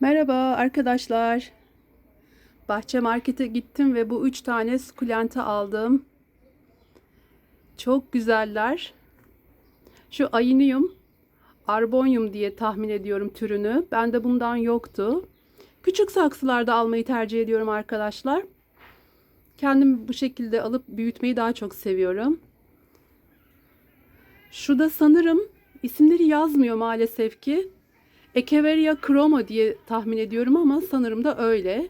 Merhaba arkadaşlar. Bahçe markete gittim ve bu üç tane sukulenta aldım. Çok güzeller. Şu Ayinium, Arbonium diye tahmin ediyorum türünü. Bende bundan yoktu. Küçük saksılarda almayı tercih ediyorum arkadaşlar. Kendim bu şekilde alıp büyütmeyi daha çok seviyorum. Şu da sanırım isimleri yazmıyor maalesef ki. Echeveria chroma diye tahmin ediyorum ama sanırım da öyle.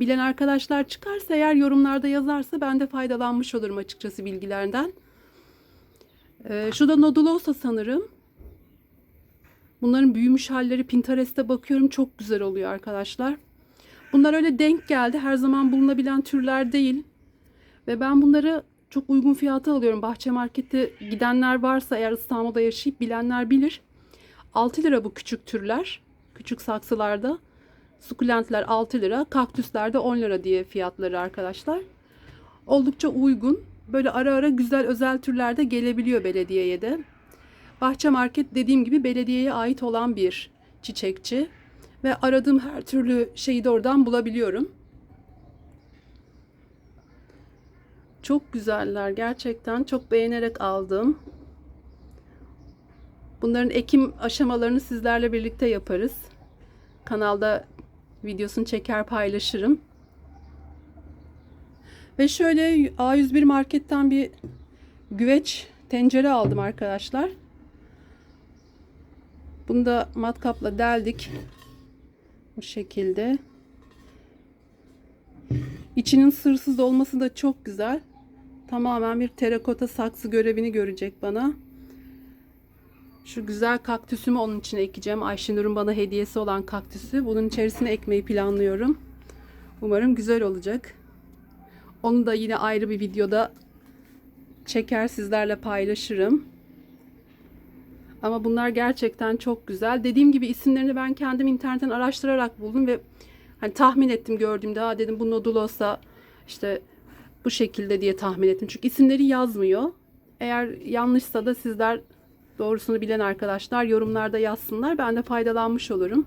Bilen arkadaşlar çıkarsa eğer yorumlarda yazarsa ben de faydalanmış olurum açıkçası bilgilerden. Ee, şu da nodulosa sanırım. Bunların büyümüş halleri Pinterest'te bakıyorum çok güzel oluyor arkadaşlar. Bunlar öyle denk geldi. Her zaman bulunabilen türler değil. Ve ben bunları çok uygun fiyata alıyorum. Bahçe markete gidenler varsa eğer İstanbul'da yaşayıp bilenler bilir. 6 lira bu küçük türler. Küçük saksılarda. Sukulentler 6 lira. Kaktüsler de 10 lira diye fiyatları arkadaşlar. Oldukça uygun. Böyle ara ara güzel özel türler de gelebiliyor belediyeye de. Bahçe Market dediğim gibi belediyeye ait olan bir çiçekçi. Ve aradığım her türlü şeyi de oradan bulabiliyorum. Çok güzeller gerçekten. Çok beğenerek aldım. Bunların ekim aşamalarını sizlerle birlikte yaparız. Kanalda videosunu çeker paylaşırım. Ve şöyle A101 marketten bir güveç tencere aldım arkadaşlar. Bunu da matkapla deldik. Bu şekilde. İçinin sırsız olması da çok güzel. Tamamen bir terakota saksı görevini görecek bana. Şu güzel kaktüsümü onun içine ekeceğim. Ayşenur'un bana hediyesi olan kaktüsü. Bunun içerisine ekmeyi planlıyorum. Umarım güzel olacak. Onu da yine ayrı bir videoda çeker sizlerle paylaşırım. Ama bunlar gerçekten çok güzel. Dediğim gibi isimlerini ben kendim internetten araştırarak buldum ve hani tahmin ettim gördüğümde ha dedim bu nodulosa işte bu şekilde diye tahmin ettim. Çünkü isimleri yazmıyor. Eğer yanlışsa da sizler doğrusunu bilen arkadaşlar yorumlarda yazsınlar. Ben de faydalanmış olurum.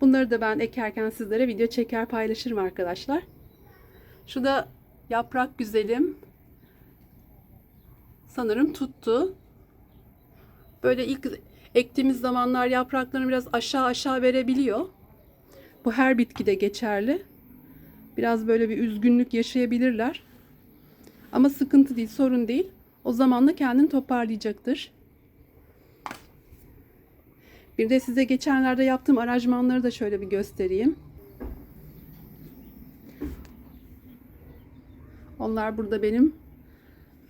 Bunları da ben ekerken sizlere video çeker paylaşırım arkadaşlar. Şu da yaprak güzelim. Sanırım tuttu. Böyle ilk ektiğimiz zamanlar yapraklarını biraz aşağı aşağı verebiliyor. Bu her bitkide geçerli. Biraz böyle bir üzgünlük yaşayabilirler. Ama sıkıntı değil, sorun değil. O zamanla kendini toparlayacaktır. Bir de size geçenlerde yaptığım aranjmanları da şöyle bir göstereyim. Onlar burada benim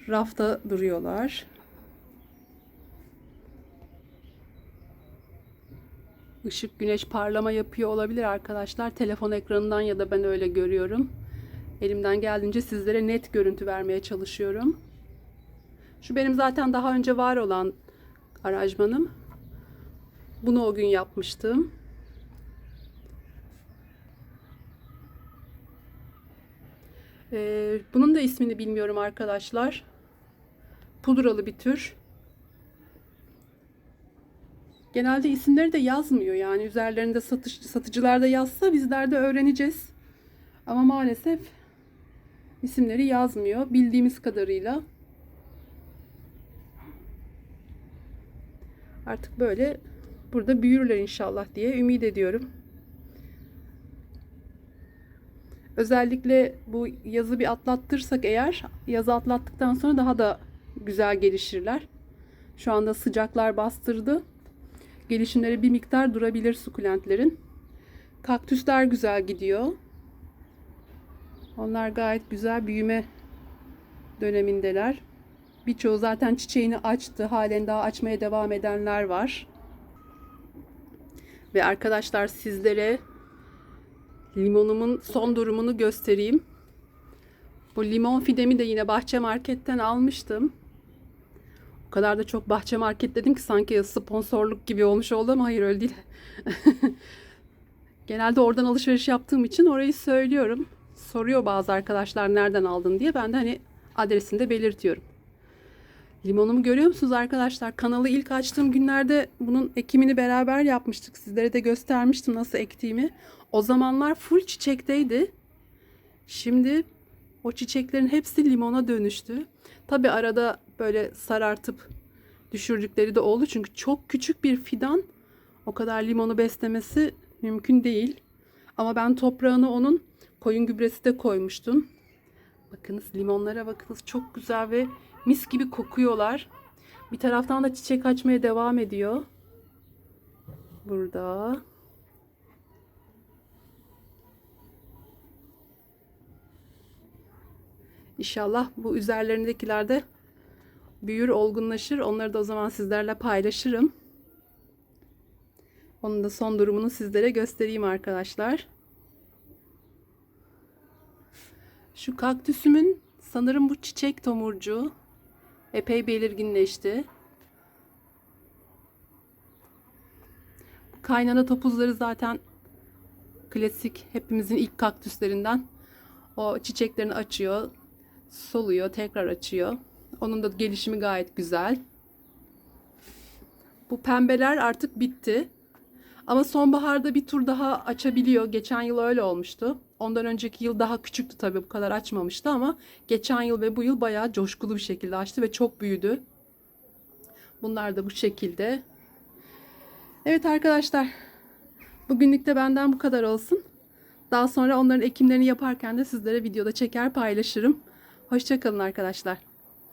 rafta duruyorlar. Işık güneş parlama yapıyor olabilir arkadaşlar. Telefon ekranından ya da ben öyle görüyorum. Elimden geldiğince sizlere net görüntü vermeye çalışıyorum. Şu benim zaten daha önce var olan aranjmanım. Bunu o gün yapmıştım. Ee, bunun da ismini bilmiyorum arkadaşlar. Pudralı bir tür. Genelde isimleri de yazmıyor yani üzerlerinde satış, satıcılar da yazsa bizler de öğreneceğiz. Ama maalesef isimleri yazmıyor bildiğimiz kadarıyla. Artık böyle burada büyürler inşallah diye ümit ediyorum. Özellikle bu yazı bir atlattırsak eğer yazı atlattıktan sonra daha da güzel gelişirler. Şu anda sıcaklar bastırdı. Gelişimleri bir miktar durabilir sukulentlerin. Kaktüsler güzel gidiyor. Onlar gayet güzel büyüme dönemindeler. Birçoğu zaten çiçeğini açtı. Halen daha açmaya devam edenler var. Ve arkadaşlar sizlere limonumun son durumunu göstereyim. Bu limon fidemi de yine bahçe marketten almıştım. O kadar da çok bahçe market dedim ki sanki sponsorluk gibi olmuş oldu ama hayır öyle değil. Genelde oradan alışveriş yaptığım için orayı söylüyorum. Soruyor bazı arkadaşlar nereden aldın diye. Ben de hani adresini de belirtiyorum. Limonumu görüyor musunuz arkadaşlar? Kanalı ilk açtığım günlerde bunun ekimini beraber yapmıştık. Sizlere de göstermiştim nasıl ektiğimi. O zamanlar full çiçekteydi. Şimdi o çiçeklerin hepsi limona dönüştü. Tabi arada böyle sarartıp düşürdükleri de oldu. Çünkü çok küçük bir fidan o kadar limonu beslemesi mümkün değil. Ama ben toprağını onun koyun gübresi de koymuştum. Bakınız limonlara bakınız çok güzel ve mis gibi kokuyorlar. Bir taraftan da çiçek açmaya devam ediyor. Burada. İnşallah bu üzerlerindekiler de büyür, olgunlaşır. Onları da o zaman sizlerle paylaşırım. Onun da son durumunu sizlere göstereyim arkadaşlar. Şu kaktüsümün sanırım bu çiçek tomurcuğu epey belirginleşti. Kaynana topuzları zaten klasik hepimizin ilk kaktüslerinden. O çiçeklerini açıyor, soluyor, tekrar açıyor. Onun da gelişimi gayet güzel. Bu pembeler artık bitti. Ama sonbaharda bir tur daha açabiliyor. Geçen yıl öyle olmuştu. Ondan önceki yıl daha küçüktü tabii bu kadar açmamıştı ama geçen yıl ve bu yıl bayağı coşkulu bir şekilde açtı ve çok büyüdü. Bunlar da bu şekilde. Evet arkadaşlar. Bugünlük de benden bu kadar olsun. Daha sonra onların ekimlerini yaparken de sizlere videoda çeker paylaşırım. Hoşçakalın arkadaşlar.